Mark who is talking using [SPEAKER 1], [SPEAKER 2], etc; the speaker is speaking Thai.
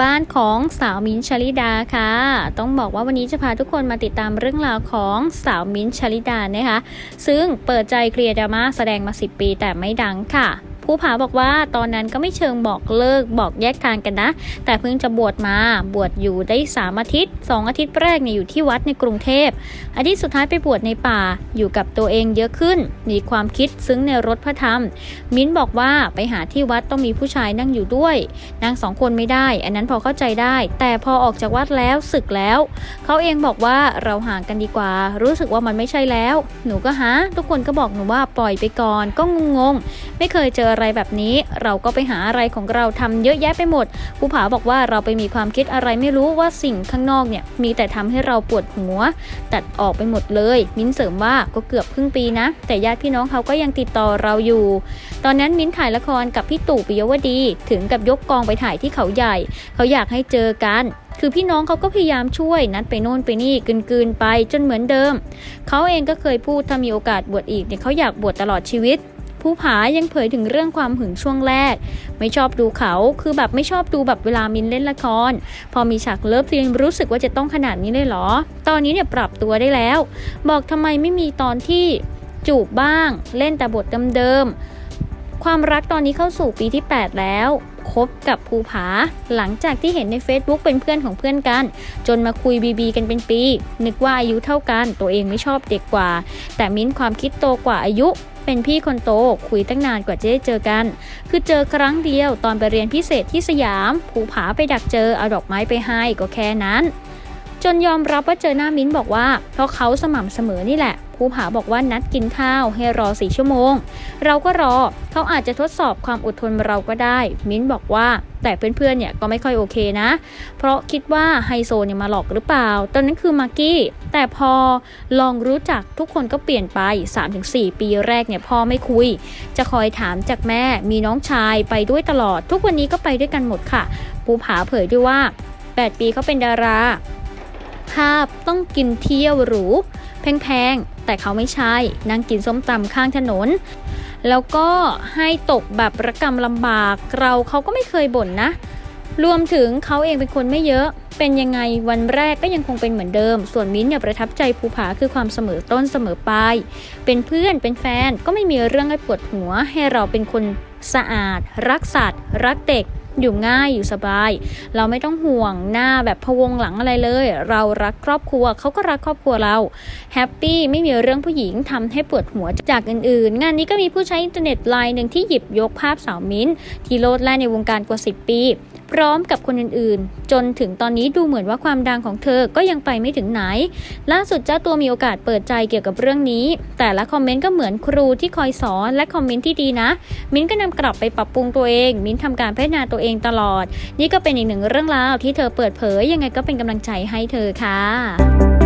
[SPEAKER 1] บ้านของสาวมิ้นชลิดาค่ะ ต้องบอกว่าวันนี้จะพาทุกคนมาติดตามเรื่องราวของสาวมิ้นชลิดานะคะ ซึ่งเปิดใจเคลียร์ดราม่าแสดงมา 10 ปีแต่ไม่ดังค่ะ ผู้ผาบอกว่าตอนนั้นก็ไม่เชิงบอกเลิกบอกแยกทางกันนะ แต่เพิ่งจะบวชมาบวชอยู่ได้3อาทิตย์2องอาทิตย์แรกเนี่ยอยู่ที่วัดในกรุงเทพอาทิตย์สุดท้ายไปบวชในป่าอยู่กับตัวเองเยอะขึ้น มีความคิดซึ้งในรถพระธรรม มิ้นบอกว่าไปหาที่วัดต้องมีผู้ชายนั่งอยู่ด้วยนั่งสองคนไม่ได้ อันนั้นพอเข้าใจได้ แต่พอออกจากวัดแล้วศึกแล้ว เขาเองบอกว่าเราห่างกันดีกว่า รู้สึกว่ามันไม่ใช่แล้ว หนูก็หาทุกคนก็บอกหนูว่าปล่อยไปก่อนก็งงๆไม่เคยเจออะไรแบบนี้ เราก็ไปหาอะไรของเราทำเยอะแยะไปหมดภูผาบอกว่าเราไปมีความคิดอะไรไม่รู้ว่าสิ่งข้างนอกเนี่ยมีแต่ทำให้เราปวดหัว ตัดออกไปหมดเลย มิ้นเสริมว่าก็เกือบครึ่งปีนะ แต่ญาติพี่น้องเขาก็ยังติดต่อเราอยู่ ตอนนั้นมิ้นถ่ายละครกับพี่ตู่ปิยวดี ถึงกับยกกองไปถ่ายที่เขาใหญ่ เขาอยากให้เจอกันคือพี่น้องเขาก็พยายามช่วยนัดไปโน่นไปนี่กืนๆไปจนเหมือนเดิม เขาเองก็เคยพูดถ้ามีโอกาสบวชอีกเนี่ยเขาอยากบวชตลอดชีวิต ผู้ผายังเผยถึงเรื่องความหึงช่วงแรก ไม่ชอบดูเขา คือแบบไม่ชอบดูแบบเวลามินเล่นละคร พอมีฉากเลิฟซีนรู้สึกว่าจะต้องขนาดนี้เลยเหรอ ตอนนี้เนี่ยปรับตัวได้แล้ว บอกทำไมไม่มีตอนที่จูบบ้าง เล่นแต่บทเดิมๆ ความรักตอนนี้เข้าสู่ปีที่ 8 แล้วคบกับภูผา หลังจากที่เห็นใน Facebook เป็นเพื่อนของเพื่อนกัน จนมาคุยบีบีกันเป็นปี นึกว่าอายุเท่ากัน ตัวเองไม่ชอบเด็กกว่า แต่มิ้นความคิดโตกว่าอายุ เป็นพี่คนโตคุยตั้งนานกว่าจะได้เจอกัน คือเจอครั้งเดียวตอนไปเรียนพิเศษที่สยามภูผาไปดักเจอเอาดอกไม้ไปให้ก็แค่นั้น จนยอมรับว่าเจอหน้ามิ้นบอกว่าเพราะเขาสม่ำเสมอนี่แหละ ภูผาบอกว่านัดกินข้าวให้รอสี่ชั่วโมง เราก็รอเขาอาจจะทดสอบความอดทนเราก็ได้ มิ้นบอกว่าแต่เพื่อนๆเนี่ยก็ไม่ค่อยโอเคนะ เพราะคิดว่าไฮโซเนี่ยมาหลอกหรือเปล่า ตอนนั้นคือมากกี้ แต่พอลองรู้จักทุกคนก็เปลี่ยนไป 3-4 ปีแรกเนี่ยพ่อไม่คุย จะคอยถามจากแม่ มีน้องชายไปด้วยตลอด ทุกวันนี้ก็ไปด้วยกันหมดค่ะภูผาเผยด้วยว่า 8 ปีเขาเป็นดารา ภาพต้องกินเที่ยวหรู แพงๆ แต่เขาไม่ใช่ นั่งกินส้มตำข้างถนน แล้วก็ให้ตกแบบระกรรมลำบาก เราเขาก็ไม่เคยบ่นนะ รวมถึงเขาเองเป็นคนไม่เยอะ เป็นยังไงวันแรกก็ยังคงเป็นเหมือนเดิม ส่วนมิ้นท์เนี่ยประทับใจภูผาคือความเสมอต้นเสมอปลาย เป็นเพื่อนเป็นแฟนก็ไม่มีเรื่องให้ปวดหัว ให้เราเป็นคนสะอาด รักสัตว์ รักเด็ก อยู่ง่ายอยู่สบาย เราไม่ต้องห่วงหน้าแบบพะวงหลังอะไรเลย เรารักครอบครัวเขาก็รักครอบครัวเราแฮปปี้ไม่มีเรื่องผู้หญิงทำให้ปวดหัวจากอื่นๆ งานนี้ก็มีผู้ใช้อินเทอร์เน็ตไลน์หนึ่งที่หยิบยกภาพสาวมิ้นท์ที่โลดแล่นในวงการกว่า 10 ปี พร้อมกับคนอื่นๆ จนถึงตอนนี้ดูเหมือนว่าความดังของเธอก็ยังไปไม่ถึงไหน ล่าสุดเจ้าตัวมีโอกาสเปิดใจเกี่ยวกับเรื่องนี้ แต่ละคอมเมนต์ก็เหมือนครูที่คอยสอนและคอมเมนต์ที่ดีนะ มิ้นก็นำกลับไปปรับปรุงตัวเอง มิ้นท์ทำการพัฒนาตัวเองตลอด นี่ก็เป็นอีกหนึ่งเรื่องราวที่เธอเปิดเผยยังไงก็เป็นกำลังใจให้เธอค่ะ